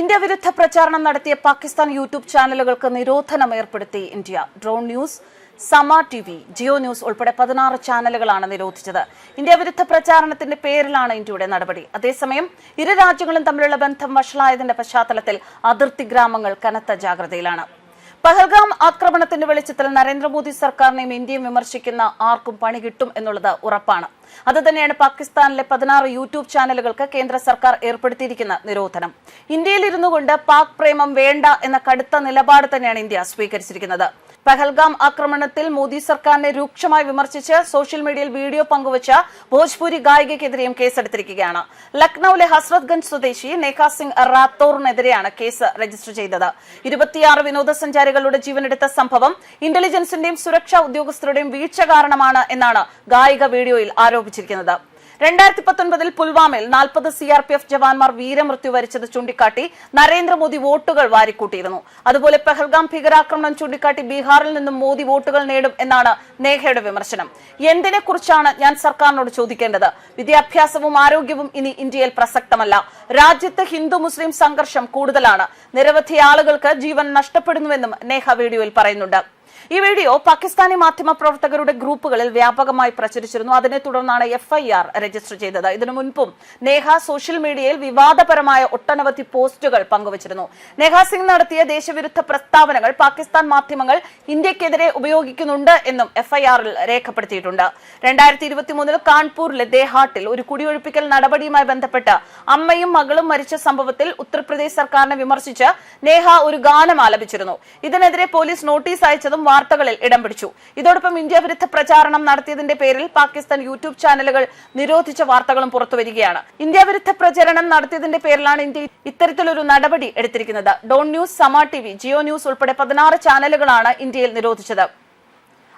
India വിരുദ്ധ പ്രചാരണം നടത്തിയ പാകിസ്ഥാൻ യൂട്യൂബ് ചാനലുകൾക്ക് നിരോധനം ഏർപ്പെടുത്തി India. Dawn news Samaa T V Geo news ഉൾപ്പെടെ പതിനാറ് ചാനലുകളാണ് നിരോധിച്ചത്. ഇന്ത്യ വിരുദ്ധ പ്രചാരണത്തിന്റെ പേരിലാണ് ഇന്ത്യയുടെ നടപടി. അതേസമയം ഇരു രാജ്യങ്ങളും തമ്മിലുള്ള ബന്ധം വഷളായതിന്റെ പശ്ചാത്തലത്തിൽ അതിർത്തി ഗ്രാമങ്ങൾ കനത്ത ജാഗ്രതയിലാണ്. പഹൽഗാം ആക്രമണത്തിന്റെ വെളിച്ചത്തിൽ നരേന്ദ്രമോദി സർക്കാരിനെയും ഇന്ത്യയും വിമർശിക്കുന്ന ആർക്കും പണി കിട്ടും എന്നുള്ളത് ഉറപ്പാണ്. അതുതന്നെയാണ് പാകിസ്ഥാനിലെ പതിനാറ് യൂട്യൂബ് ചാനലുകൾക്ക് കേന്ദ്ര സർക്കാർ ഏർപ്പെടുത്തിയിരിക്കുന്ന നിരോധനം. ഇന്ത്യയിൽ ഇരുന്നുകൊണ്ട് പാക് പ്രേമം വേണ്ട എന്ന കടുത്ത നിലപാട് തന്നെയാണ് ഇന്ത്യ സ്വീകരിച്ചിരിക്കുന്നത്. പഹൽഗാം ആക്രമണത്തിൽ മോദി സർക്കാരിനെ രൂക്ഷമായി വിമർശിച്ച് സോഷ്യൽ മീഡിയയിൽ വീഡിയോ പങ്കുവച്ച ഭോജ്പൂരി ഗായികയ്ക്കെതിരെയും കേസെടുത്തിരിക്കുകയാണ്. ലക്നൌവിലെ ഹസ്രത്ഗഞ്ച് സ്വദേശി നേഖാ സിംഗ് റാത്തോറിനെതിരെയാണ് കേസ് രജിസ്റ്റർ ചെയ്തത്. ഇരുപത്തിയാറ് വിനോദസഞ്ചാരികളുടെ ജീവനെടുത്ത സംഭവം ഇന്റലിജൻസിന്റെയും സുരക്ഷാ ഉദ്യോഗസ്ഥരുടെയും വീഴ്ച കാരണമാണ് എന്നാണ് ഗായിക വീഡിയോയിൽ ആരോപിച്ചിരിക്കുന്നത്. രണ്ടായിരത്തി പത്തൊൻപതിൽ പുൽവാമയിൽ നാൽപ്പത് സി ആർ പി എഫ് ജവാന്മാർ വീരമൃത്യു വരിച്ചത് ചൂണ്ടിക്കാട്ടി നരേന്ദ്രമോദി വോട്ടുകൾ വാരിക്കൂട്ടിയിരുന്നു. അതുപോലെ പെഹൽഗാം ഭീകരാക്രമണം ചൂണ്ടിക്കാട്ടി ബീഹാറിൽ നിന്നും മോദി വോട്ടുകൾ നേടും എന്നാണ് നേഹയുടെ വിമർശനം. എന്തിനെ കുറിച്ചാണ് ഞാൻ സർക്കാരിനോട് ചോദിക്കേണ്ടത്? വിദ്യാഭ്യാസവും ആരോഗ്യവും ഇനി ഇന്ത്യയിൽ പ്രസക്തമല്ല. രാജ്യത്ത് ഹിന്ദു മുസ്ലിം സംഘർഷം കൂടുതലാണ്. നിരവധി ആളുകൾക്ക് ജീവൻ നഷ്ടപ്പെടുന്നുവെന്നും നേഹ വീഡിയോയിൽ പറയുന്നുണ്ട്. ഈ വീഡിയോ പാകിസ്ഥാനി മാധ്യമ പ്രവർത്തകരുടെ ഗ്രൂപ്പുകളിൽ വ്യാപകമായി പ്രചരിച്ചിരുന്നു. അതിനെ തുടർന്നാണ് എഫ്ഐആർ രജിസ്റ്റർ ചെയ്തത്. ഇതിനു മുൻപും നേഹ സോഷ്യൽ മീഡിയയിൽ വിവാദപരമായ ഒട്ടനവധി പോസ്റ്റുകൾ പങ്കുവച്ചിരുന്നു. നേഹ സിംഗ് നടത്തിയ ദേശവിരുദ്ധ പ്രസ്താവനകൾ പാകിസ്ഥാൻ മാധ്യമങ്ങൾ ഇന്ത്യക്കെതിരെ ഉപയോഗിക്കുന്നുണ്ട് എന്നും എഫ്ഐആറിൽ രേഖപ്പെടുത്തിയിട്ടുണ്ട്. രണ്ടായിരത്തി ഇരുപത്തിമൂന്നിൽ കാൺപൂരിലെ ദേഹാട്ടിൽ ഒരു കുടിയൊഴിപ്പിക്കൽ നടപടിയുമായി ബന്ധപ്പെട്ട് അമ്മയും മകളും മരിച്ച സംഭവത്തിൽ ഉത്തർപ്രദേശ് സർക്കാരിനെ വിമർശിച്ച് നേഹ ഒരു ഗാനം ആലപിച്ചിരുന്നു. ഇതിനെതിരെ പോലീസ് നോട്ടീസ് അയച്ചതും വാർത്തകളിൽ ഇടം പിടിച്ചു. ഇതോടൊപ്പം ഇന്ത്യ വിരുദ്ധ പ്രചാരണം നടത്തിയതിന്റെ പേരിൽ പാകിസ്ഥാൻ യൂട്യൂബ് ചാനലുകൾ നിരോധിച്ച വാർത്തകളും പുറത്തുവരികയാണ് ഇന്ത്യ വിരുദ്ധ പ്രചരണം നടത്തിയതിന്റെ പേരിലാണ് ഇന്ത്യ ഇത്തരത്തിലൊരു നടപടി എടുത്തിരിക്കുന്നത്. Dawn news Samaa T V Geo news ഉൾപ്പെടെ പതിനാറ് ചാനലുകളാണ് ഇന്ത്യയിൽ നിരോധിച്ചത്.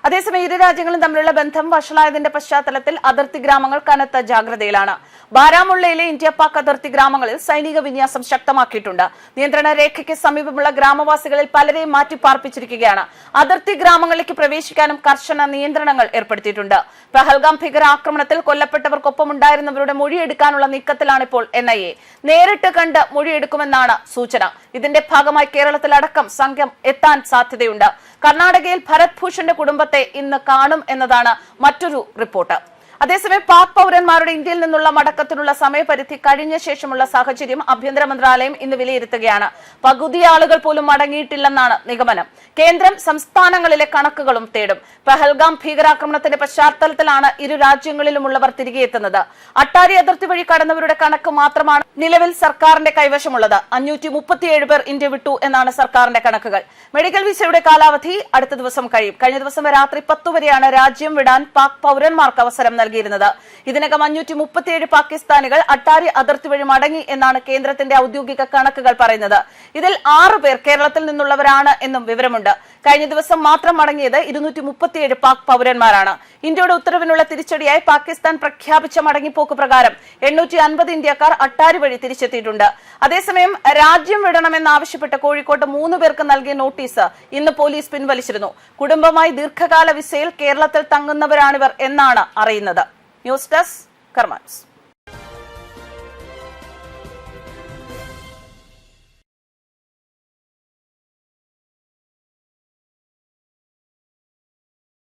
അതേസമയം ഇരു രാജ്യങ്ങളും തമ്മിലുള്ള ബന്ധം വഷളായതിന്റെ പശ്ചാത്തലത്തിൽ അതിർത്തി ഗ്രാമങ്ങൾ കനത്ത ജാഗ്രതയിലാണ്. ബാരാമുള്ളയിലെ ഇന്ത്യ പാക് അതിർത്തി ഗ്രാമങ്ങളിൽ സൈനിക വിന്യാസം ശക്തമാക്കിയിട്ടുണ്ട്. നിയന്ത്രണ രേഖയ്ക്ക് സമീപമുള്ള ഗ്രാമവാസികളിൽ പലരെയും മാറ്റിപ്പാർപ്പിച്ചിരിക്കുകയാണ്. അതിർത്തി ഗ്രാമങ്ങളിലേക്ക് പ്രവേശിക്കാനും കർശന നിയന്ത്രണങ്ങൾ ഏർപ്പെടുത്തിയിട്ടുണ്ട്. പഹൽഗാം ഭീകരാക്രമണത്തിൽ കൊല്ലപ്പെട്ടവർക്കൊപ്പമുണ്ടായിരുന്നവരുടെ മൊഴിയെടുക്കാനുള്ള നീക്കത്തിലാണ് ഇപ്പോൾ എൻ ഐ എ. നേരിട്ട് കണ്ട് മൊഴിയെടുക്കുമെന്നാണ് സൂചന. ഇതിന്റെ ഭാഗമായി കേരളത്തിലടക്കം സംഘം എത്താൻ സാധ്യതയുണ്ട്. കർണാടകയിൽ ഭരത് ഭൂഷന്റെ കുടുംബത്തെ ഇന്ന് കാണും എന്നതാണ് മറ്റൊരു റിപ്പോർട്ട്. അതേസമയം പാക് പൗരന്മാരുടെ ഇന്ത്യയിൽ നിന്നുള്ള മടക്കത്തിനുള്ള സമയപരിധി കഴിഞ്ഞ ശേഷമുള്ള സാഹചര്യം ആഭ്യന്തര മന്ത്രാലയം ഇന്ന് വിലയിരുത്തുകയാണ്. പകുതി ആളുകൾ പോലും മടങ്ങിയിട്ടില്ലെന്നാണ് നിഗമനം. കേന്ദ്രം സംസ്ഥാനങ്ങളിലെ കണക്കുകളും തേടും. പെഹൽഗാം ഭീകരാക്രമണത്തിന്റെ പശ്ചാത്തലത്തിലാണ് ഇരു രാജ്യങ്ങളിലുമുള്ളവർ തിരികെ എത്തുന്നത്. അട്ടാരി അതിർത്തി വഴി കടന്നവരുടെ കണക്ക് മാത്രമാണ് നിലവിൽ സർക്കാരിന്റെ കൈവശമുള്ളത്. അഞ്ഞൂറ്റി മുപ്പത്തിയേഴ് പേർ ഇന്ത്യ വിട്ടു എന്നാണ് സർക്കാരിന്റെ കണക്കുകൾ. മെഡിക്കൽ വിസയുടെ കാലാവധി അടുത്ത ദിവസം കഴിയും. കഴിഞ്ഞ ദിവസം രാത്രി പത്തു വരെയാണ് രാജ്യം വിടാൻ പാക് പൗരന്മാർക്ക് അവസരം നൽകിയിരുന്നത്. ഇതിനകം അഞ്ഞൂറ്റി മുപ്പത്തിയേഴ് പാകിസ്ഥാനികൾ അട്ടാരി അതിർത്തി വഴി മടങ്ങി എന്നാണ് കേന്ദ്രത്തിന്റെ ഔദ്യോഗിക കണക്കുകൾ പറയുന്നത്. ഇതിൽ ആറു പേർ കേരളത്തിൽ നിന്നുള്ളവരാണ് എന്നും വിവരമുണ്ട്. കഴിഞ്ഞ ദിവസം മാത്രം മടങ്ങിയത് ഇരുന്നൂറ്റി മുപ്പത്തിയേഴ് പാക് പൗരന്മാരാണ്. ഇന്ത്യയുടെ ഉത്തരവിനുള്ള തിരിച്ചടിയായി പാകിസ്ഥാൻ പ്രഖ്യാപിച്ച മടങ്ങിപ്പോക്ക് പ്രകാരം എണ്ണൂറ്റി അൻപത് ഇന്ത്യക്കാർ അട്ടാരി വഴി തിരിച്ചെത്തിയിട്ടുണ്ട്. അതേസമയം രാജ്യം വിടണമെന്നാവശ്യപ്പെട്ട് കോഴിക്കോട്ട് മൂന്ന് പേർക്ക് നൽകിയ നോട്ടീസ് ഇന്ന് പോലീസ് പിൻവലിച്ചിരുന്നു. കുടുംബമായി ദീർഘകാല വിസയിൽ കേരളത്തിൽ തങ്ങുന്നവരാണിവർ എന്നാണ് അറിയുന്നത്. News desk കർമാൻസ്